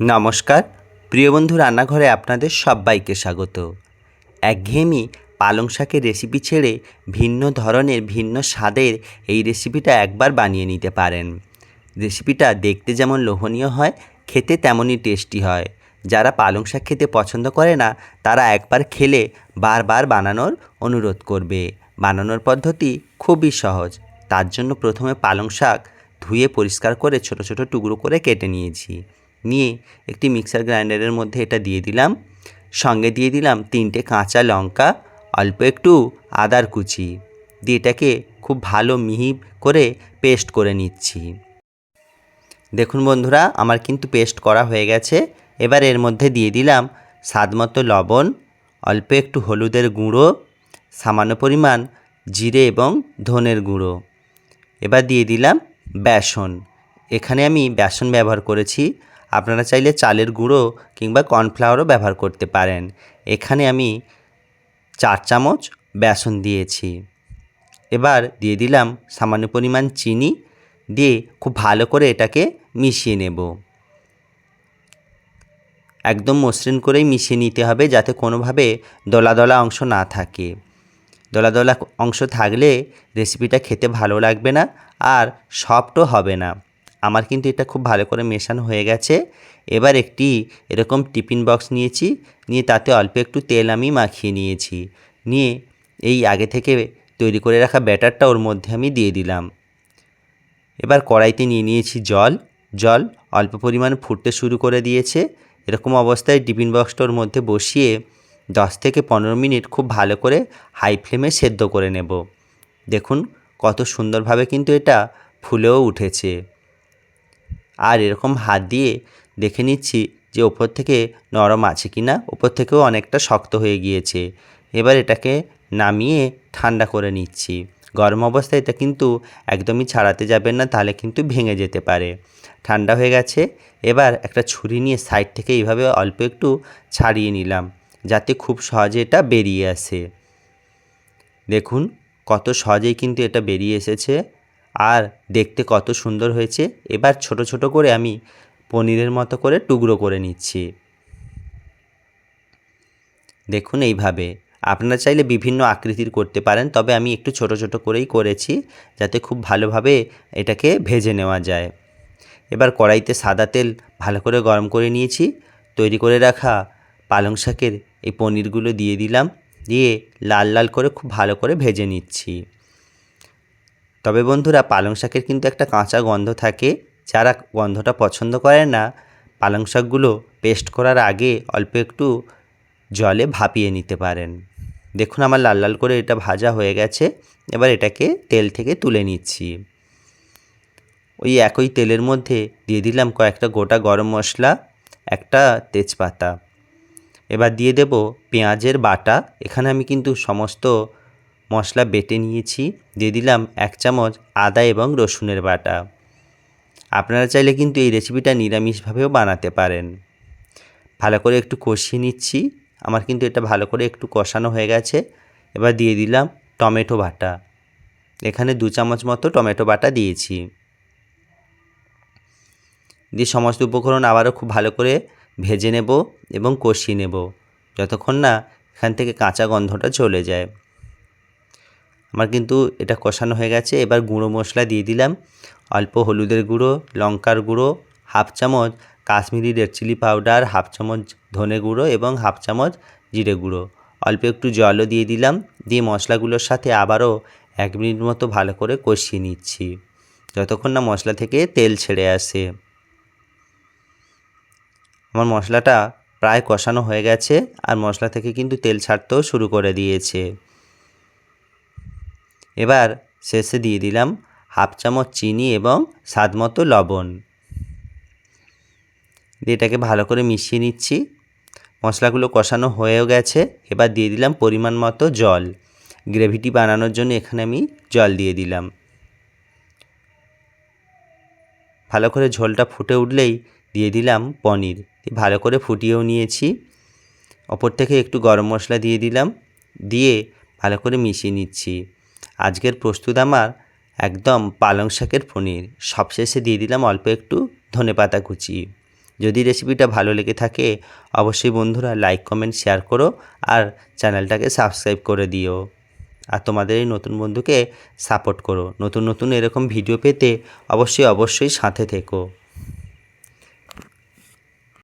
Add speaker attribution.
Speaker 1: নমস্কার। প্রিয় বন্ধু, রান্নাঘরে আপনাদের সবাইকে স্বাগত। একঘেয়েমি পালং শাকের রেসিপি ছেড়ে ভিন্ন ধরনের, ভিন্ন স্বাদের এই রেসিপিটা একবার বানিয়ে নিতে পারেন। রেসিপিটা দেখতে যেমন লোভনীয় হয়, খেতে তেমনই টেস্টি হয়। যারা পালং শাক খেতে পছন্দ করে না, তারা একবার খেলে বারবার বানানোর অনুরোধ করবে। বানানোর পদ্ধতি খুবই সহজ। তার জন্য প্রথমে পালং শাক ধুয়ে পরিষ্কার করে ছোট ছোট টুকরো করে কেটে নিয়েছি। নিয়ে একটি মিক্সার গ্রাইন্ডারের মধ্যে এটা দিয়ে দিলাম। সঙ্গে দিয়ে দিলাম তিনটে কাঁচা লঙ্কা, অল্প একটু আদার কুচি। দিয়ে এটাকে খুব ভালো মিহি করে পেস্ট করে নিচ্ছি। দেখুন বন্ধুরা, আমার কিন্তু পেস্ট করা হয়ে গেছে। এবার এর মধ্যে দিয়ে দিলাম স্বাদ মতো লবণ, অল্প একটু হলুদের গুঁড়ো, সামান্য পরিমাণ জিরে এবং ধনের গুঁড়ো। এবার দিয়ে দিলাম বেসন। এখানে আমি বেসন ব্যবহার করেছি। আপনারা চাইলে চালের গুঁড়ো কিংবা কর্নফ্লাওয়ারও ব্যবহার করতে পারেন। এখানে আমি চার চামচ বেসন দিয়েছি। এবার দিয়ে দিলাম সামান্য পরিমাণ চিনি দিয়ে খুব ভালো করে এটাকে মিশিয়ে নেব। একদম মসৃণ করেই মিশিয়ে নিতে হবে যাতে কোনোভাবে দলা দলা অংশ না থাকে। দলা দলা অংশ থাকলে রেসিপিটা খেতে ভালো লাগবে না আর সফটও হবে না। আমার কিন্তু এটা খুব ভালো করে মেশানো হয়ে গেছে। এবার একটি এরকম টিফিন বক্স নিয়েছি, নিয়ে তাতে অল্প একটু তেল আমি মাখিয়ে নিয়েছি। নিয়ে এই আগে থেকে তৈরি করে রাখা ব্যাটারটা ওর মধ্যে আমি দিয়ে দিলাম। এবার কড়াইতে নিয়ে নিয়েছি জল। জল অল্প পরিমাণ ফুটতে শুরু করে দিয়েছে। এরকম অবস্থায় টিফিন বক্সটা ওর মধ্যে বসিয়ে দশ থেকে পনেরো মিনিট খুব ভালো করে হাই ফ্লেমে সেদ্ধ করে নেব। দেখুন কত সুন্দরভাবে কিন্তু এটা ফুলেও উঠেছে। আর এরকম হাত দিয়ে দেখে নিচ্ছি যে ওপর থেকে নরম আছে কি না, ওপর থেকেও অনেকটা শক্ত হয়ে গিয়েছে। এবার এটাকে নামিয়ে ঠান্ডা করে নিচ্ছি। গরম অবস্থায় এটা কিন্তু একদমই ছাড়াতে যাবেন না, তাহলে কিন্তু ভেঙে যেতে পারে। ঠান্ডা হয়ে গেছে, এবার একটা ছুরি নিয়ে সাইড থেকে এইভাবে অল্প একটু ছাড়িয়ে নিলাম, যাতে খুব সহজে এটা বেরিয়ে আসে। দেখুন কত সহজেই কিন্তু এটা বেরিয়ে এসেছে। আর দেখতে কত সুন্দর হয়েছে। এবার ছোট ছোট করে আমি পনিরের মতো করে টুকরো করে নিচ্ছি। দেখুন এইভাবে। আপনারা চাইলে বিভিন্ন আকৃতির করতে পারেন, তবে আমি একটু ছোট ছোট করেই করেছি, যাতে খুব ভালোভাবে এটাকে ভেজে নেওয়া যায়। এবার কড়াইতে সাদা তেল ভালো করে গরম করে নিয়েছি। তৈরি করে রাখা পালং শাকের এই পনিরগুলো দিয়ে দিলাম। দিয়ে লাল লাল করে খুব ভালো করে ভেজে নিচ্ছি। তবে বন্ধুরা পালং শাকের কিন্তু একটা কাঁচা গন্ধ থাকে, যারা গন্ধটা পছন্দ করে না, পালং শাকগুলো পেস্ট করার আগে অল্প একটু জলে ভাপিয়ে নিতে পারেন। দেখুন আমার লাল লাল করে এটা ভাজা হয়ে গেছে, এবার এটাকে তেল থেকে তুলে নিচ্ছি। ওই একই তেলের মধ্যে দিয়ে দিলাম কয়েকটা গোটা গরম মশলা, একটা তেজপাতা। এবার দিয়ে দেব পেঁয়াজের বাটা, এখানে আমি কিন্তু সমস্ত মশলা বেটে নিয়েছি, দিয়ে দিলাম এক চামচ আদা এবং রসুনের বাটা। আপনারা চাইলে কিন্তু এই রেসিপিটা নিরামিষভাবেও বানাতে পারেন। ভালো করে একটু কষিয়ে নিচ্ছি। আমার কিন্তু এটা ভালো করে একটু কষানো হয়ে গেছে। এবার দিয়ে দিলাম টমেটো বাটা। এখানে দু চামচ মতো টমেটো বাটা দিয়েছি। দিয়ে সমস্ত উপকরণ আবারও খুব ভালো করে ভেজে নেব এবং কষিয়ে নেব। যতক্ষণ না এখান থেকে কাঁচা গন্ধটা চলে যায়। আমার কিন্তু এটা কষানো হয়ে গেছে। এবার গুঁড়ো মশলা দিয়ে দিলাম। অল্প হলুদের গুঁড়ো, লঙ্কার গুঁড়ো, হাফ চামচ Kashmiri red chilli powder, half চামচ ধনে গুঁড়ো এবং হাফ চামচ জিরে গুঁড়ো। অল্প একটু জলও দিয়ে দিলাম। দিয়ে মশলাগুলোর সাথে আবারও এক মিনিট মতো ভালো করে কষিয়ে নিচ্ছি। যতক্ষণ না মশলা থেকে তেল ছেড়ে আসে। আমার মশলাটা প্রায় কষানো হয়ে গেছে আর মশলা থেকে কিন্তু তেল ছাড়তেও শুরু করে দিয়েছে। এবার শেষে দিয়ে দিলাম হাফ চামচ চিনি এবং স্বাদ মতো লবণ। দিয়ে এটাকে ভালো করে মিশিয়ে নিচ্ছি। মশলাগুলো কষানো হয়েও গেছে। এবার দিয়ে দিলাম পরিমাণ মতো জল। গ্রেভিটি বানানোর জন্য এখানে আমি জল দিয়ে দিলাম। ভালো করে ঝোলটা ফুটে উঠলেই দিয়ে দিলাম পনির। ভালো করে ফুটিয়েও নিয়েছি। ওপর থেকে একটু গরম মশলা দিয়ে দিলাম। দিয়ে ভালো করে মিশিয়ে নিচ্ছি। আজকের প্রস্তুত আমার একদম পালং শাকের পনির। সবশেষে দিয়ে দিলাম অল্প একটু ধনে পাতা কুচি। যদি রেসিপিটা ভালো লেগে থাকে, অবশ্যই বন্ধুরা লাইক কমেন্ট শেয়ার করো আর চ্যানেলটাকে সাবস্ক্রাইব করে দিও। আর তোমাদের এই নতুন বন্ধুকে সাপোর্ট করো। নতুন নতুন এরকম ভিডিও পেতে অবশ্যই অবশ্যই সাথে থেকো।